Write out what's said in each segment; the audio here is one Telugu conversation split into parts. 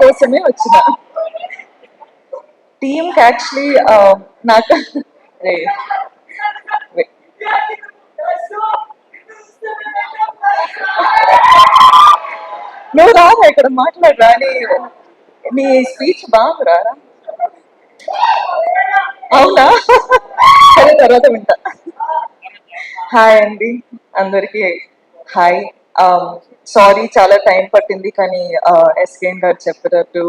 కోసమే వచ్చిన. టీమ్ యాక్చువల్లీ నాకు నువ్వు రారా ఇక్కడ మాట్లాడరా? నీ నీ స్పీచ్ రారా? అవునా? సరే తర్వాత వింటా. హాయ్ అండి. అందరికీ హాయ్. సారీ చాలా టైం పట్టింది కానీ ఎస్కేన్ గారు చెప్పినట్టు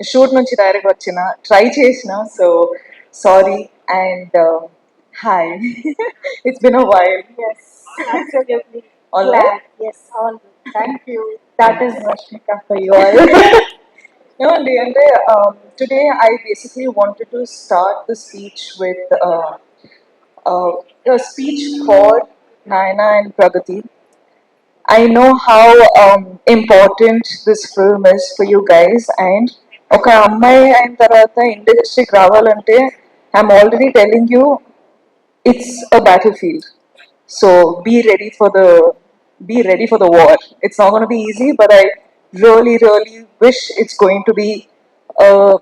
షూట్ నుంచి డైరెక్ట్ వచ్చిన ట్రై చేసిన so sorry and hi it's been a while Yes, absolutely. All Glad. right. Yes, all good. Thank you. That is Rashmika for you all. No, అండి అంటే today I basically wanted to start the speech with speech for Nayana and Pragati I know how important this film is for you guys and ఒక అమ్మాయి అయిన తర్వాత ఇండస్ట్రీకి రావాలంటే I'm already telling you it's a battlefield. So be ready for the be ready for the war. It's not going to be easy, but I really, really wish it's going to be a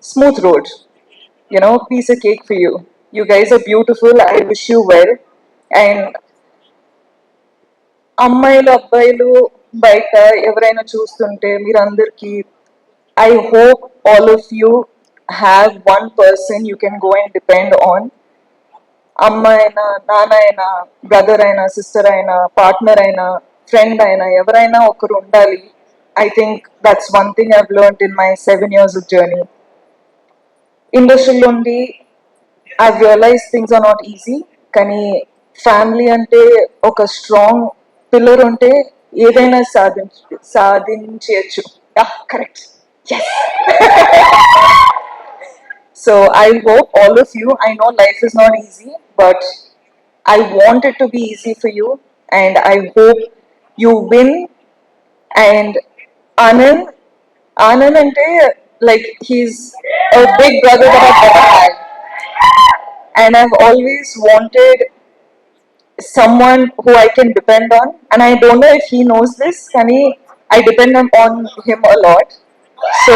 smooth road. You know, piece of cake for you. You guys are beautiful. I wish you well. And అమ్మాయిలు అబ్బాయిలు బయట ఎవరైనా చూస్తుంటే మీరందరికీ I hope all of you have one person you can go and depend on అమ్మ అయినా నాన్న అయినా బ్రదర్ అయినా సిస్టర్ అయినా పార్ట్నర్ అయినా ఫ్రెండ్ అయినా ఎవరైనా ఒకరు ఉండాలి. I think that's one thing I've learn in my seven years of journey ఇండస్ట్రీలో ఉండి I realise things are not easy కానీ ఫ్యామిలీ అంటే ఒక స్ట్రాంగ్ పిల్లర్ ఉంటే ఏదైనా సాధించ సాధించవచ్చు correct So I hope all of you, I know life is not easy, but I want it to be easy for you and I hope you win and Anand, Anand ante like he's a big brother that I've ever had. And I've always wanted someone who I can depend on. And I don't know if he knows this, can he? I depend on him a lot. So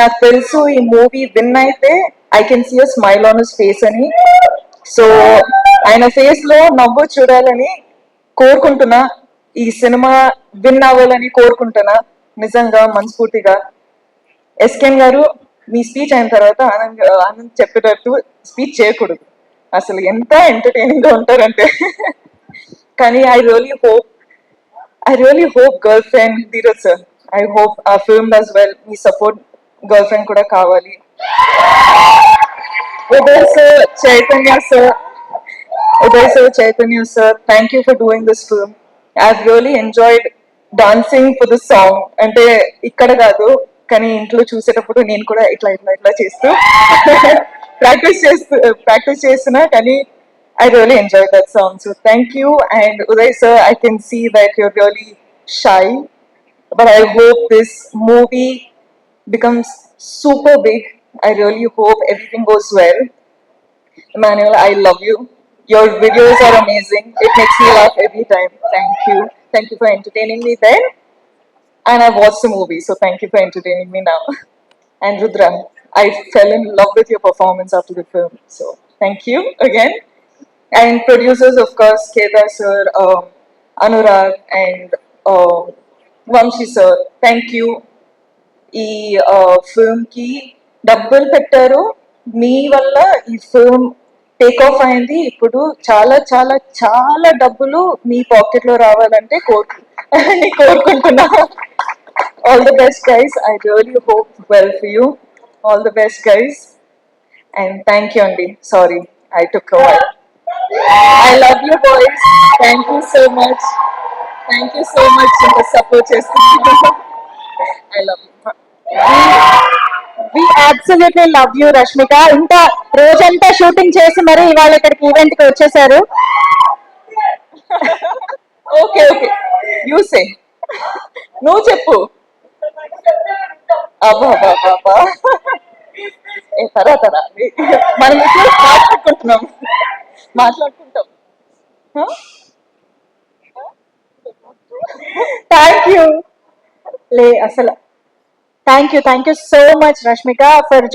నాకు తెలుసు ఈ మూవీ విన్ అయితే I can see a smile on his face అని సో ఆయన ఫేస్లో నవ్వు చూడాలని కోరుకుంటున్నా ఈ సినిమా విన్ అవ్వాలని కోరుకుంటున్నా నిజంగా మనస్ఫూర్తిగా ఎస్కెన్ గారు మీ స్పీచ్ అయిన తర్వాత ఆనంద్ ఆనంద్ చెప్పేటట్టు స్పీచ్ చేయకూడదు అసలు ఎంత ఎంటర్టైనింగ్గా ఉంటారంటే. కానీ I really hope I really hope girlfriend Dheeraj sir I hope ఆ ఫిల్మ్ డస్ వెల్ మీ సపోర్ట్ గర్ల్ ఫ్రెండ్ కూడా కావాలి. Uday sir Chaitanya sir Uday sir Chaitanya sir thank you for doing this film I really enjoyed dancing for the song అంటే ఇక్కడ కాదు కానీ ఇంట్లో చూసేటప్పుడు నేను కూడా ఇట్లా ఇట్లా ఇట్లా చేస్తూ. ప్రాక్టీస్ చేస్తూ ప్రాక్టీస్ చేస్తున్నా కానీ I really enjoyed that song. So thank you. And Uday sir, I can see that you're really shy. But I hope this movie becomes super big. I really hope everything goes well. Emmanuel, I love you. Your videos are amazing. It makes me laugh every time. Thank you. Thank you for entertaining me then. And I've watched the movie, so thank you for entertaining me now. And Rudra, I fell in love with your performance after the film. So thank you again. And producers, of course, Kedar sir, um, Anurag, and um, Vamshi sir. Thank you. ఈ ఫిల్మ్కి డబ్బులు పెట్టారు మీ వల్ల ఈ ఫిల్మ్ టేక్ ఆఫ్ అయింది ఇప్పుడు చాలా చాలా చాలా డబ్బులు మీ పాకెట్లో రావాలంటే కోరు కోరుకుంటున్నా all the best guys I really hope well for you all the best guys and thank you అండి sorry I took I love you boys thank you so much thank you so much ఇంత సపోర్ట్ చేస్తున్నారు I love you we absolutely love you Rashmika ఇంత రోజంతా షూటింగ్ చేసి మరి ఇవాళ ఇక్కడికి ఈవెంట్కి వచ్చేసారు. ఓకే ఓకే యూసే నువ్వు చెప్పు. అబ్బా అబ్బా అబ్బా. ఏ తరా తరా మనం ఇప్పుడు మాట్లాడుకుంటున్నాం. మాట్లాడుకుంటాం. థ్యాంక్ యూ లే అసలు. Thank you thank you so much Rashmika for